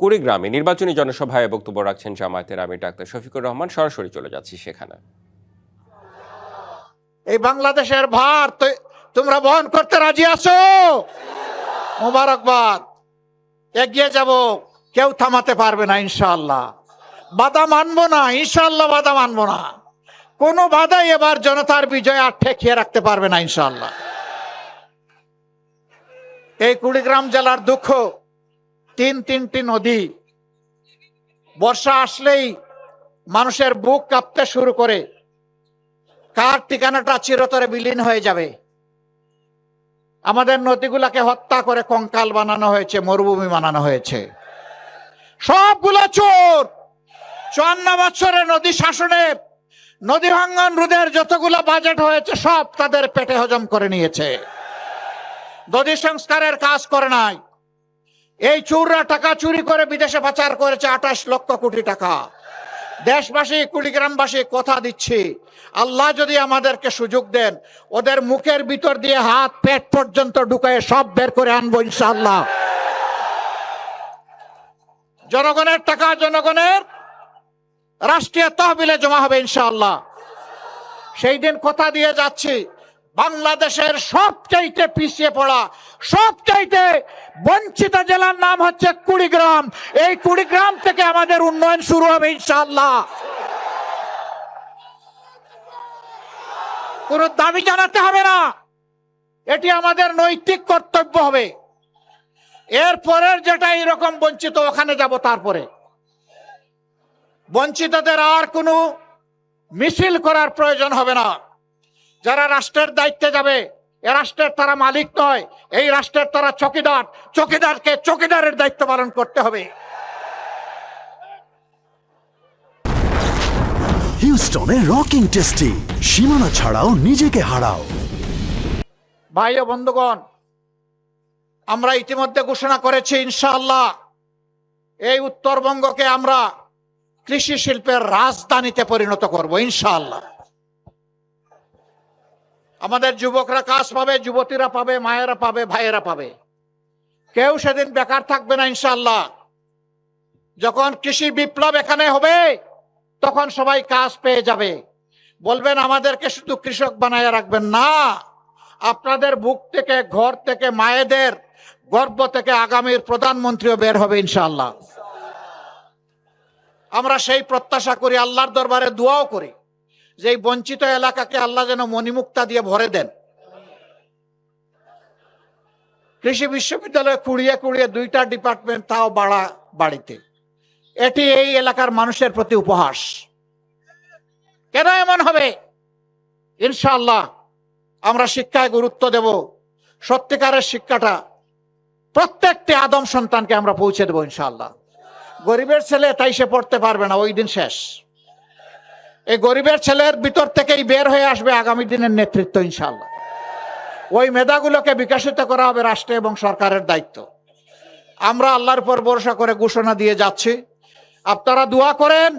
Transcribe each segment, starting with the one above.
কুড়িগ্রামে নির্বাচনী জনসভায় বক্তব্য রাখছেন জামায়াতের আমির ডাক্তার শফিকুর রহমান। সরাসরি চলে যাচ্ছি সেখানে। এই বাংলাদেশের ভার তোমরা বহন করতে রাজি আছো? মোবারকবাদ। এগিয়ে যাব, কেউ থামাতে পারবে না ইনশাআল্লাহ। বাধা মানব না, ইনশাআল্লাহ বাধা মানবো না। কোনো বাধাই এবার জনতার বিজয় আর ঠেকিয়ে রাখতে পারবে না ইনশাআল্লাহ। এই কুড়িগ্রাম জেলার দুঃখ তিন তিনটি নদী। বর্ষা আসলেই মানুষের বুক কাঁপতে শুরু করে। কার ঠিকানাটা চিরতরে বিলীন হয়ে যাবে? আমাদের নদীগুলাকে হত্যা করে কঙ্কাল বানানো হয়েছে, মরুভূমি বানানো হয়েছে। সবগুলো চোর! চুয়ান্ন বছরের নদী শাসনে নদী ভাঙ্গন রোধের যতগুলো বাজেট হয়েছে, সব তাদের পেটে হজম করে নিয়েছে। নদী সংস্কারের কাজ করে নাই। এই চুররা টাকা চুরি করে বিদেশে পাচার করেছে আঠাশ লক্ষ কোটি টাকা। দেশবাসী, কুড়িগ্রামবাসী, কথা দিচ্ছি। আল্লাহ যদি আমাদেরকে সুযোগ দেন, ওদের মুখের ভিতর দিয়ে হাত, পেট পর্যন্ত ঢুকায় সব বের করে আনব ইনশাআল্লাহ। জনগণের টাকা জনগণের রাষ্ট্রীয় তহবিলে জমা হবে ইনশাআল্লাহ। সেই দিন কথা দিয়ে যাচ্ছি। বাংলাদেশের সবচাইতে পিছিয়ে পড়া, সবচাইতে বঞ্চিত জেলার নাম হচ্ছে কুড়িগ্রাম। এই কুড়িগ্রাম থেকে আমাদের উন্নয়ন শুরু হবে ইনশাল্লাহ কোন দাবি জানাতে হবে না। এটি আমাদের নৈতিক কর্তব্য হবে। এর পরের যেটা এরকম বঞ্চিত, ওখানে যাব তারপরে। বঞ্চিতদের আর কোনো মিছিল করার প্রয়োজন হবে না। যারা রাষ্ট্রের দায়িত্বে যাবে এ রাষ্ট্রের তারা মালিক নয় এই রাষ্ট্রের তারা চকিদার। চকিদারকে চকিদারের দায়িত্ব পালন করতে হবে। হিউস্টনে রকিং টেস্টি সীমানা ছাড়াও নিজেকে হারাও। ভাই ও বন্ধুগণ আমরা ইতিমধ্যে ঘোষণা করেছি ইনশাআল্লাহ এই উত্তরবঙ্গকে আমরা কৃষি শিল্পের রাজধানীতে পরিণত করব ইনশাআল্লাহ। আমাদের যুবকরা কাজ পাবে, যুবতীরা পাবে, মায়েরা পাবে, ভাইয়েরা পাবে। কেউ সেদিন বেকার থাকবে না ইনশাল্লাহ যখন কৃষি বিপ্লব এখানে হবে, তখন সবাই কাজ পেয়ে যাবে। বলবেন, আমাদেরকে শুধু কৃষক বানায় রাখবেন না। আপনাদের বুক থেকে, ঘর থেকে, মায়েদের গর্ব থেকে আগামীর প্রধানমন্ত্রীও বের হবে ইনশাল্লাহ আমরা সেই প্রত্যাশা করি, আল্লাহর দরবারে দোয়াও করি। যে এই বঞ্চিত এলাকাকে আল্লাহ যেন মণিমুক্তা দিয়ে ভরে দেন। কৃষি বিশ্ববিদ্যালয়ে কুড়িয়ে কুড়িয়ে দুইটা ডিপার্টমেন্ট তাও বাড়া বাড়িতে। এটি এই এলাকার মানুষের প্রতি উপহাস। কেন এমন হবে? ইনশাআল্লাহ আমরা শিক্ষায় গুরুত্ব দেব। সত্যিকারের শিক্ষাটা প্রত্যেকটি আদম সন্তানকে আমরা পৌঁছে দেবো ইনশাআল্লাহ। গরিবের ছেলে তাই সে পড়তে পারবে না, ওই দিন শেষ। এই গরিবের ছেলের ভিতর থেকেই বের হয়ে আসবে আগামী দিনের নেতৃত্ব ইনশাল্লাহ ওই মেধাগুলোকে বিকশিত করা হবে রাষ্ট্র এবং সরকারের দায়িত্ব। আমরা আল্লাহর উপর ভরসা করে ঘোষণা দিয়ে যাচ্ছি। আপনারা দোয়া করেন,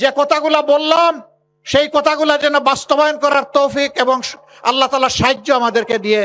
যে কথাগুলো বললাম, সেই কথাগুলো যেন বাস্তবায়ন করার তৌফিক এবং আল্লাহ তালা সাহায্য আমাদেরকে দিয়ে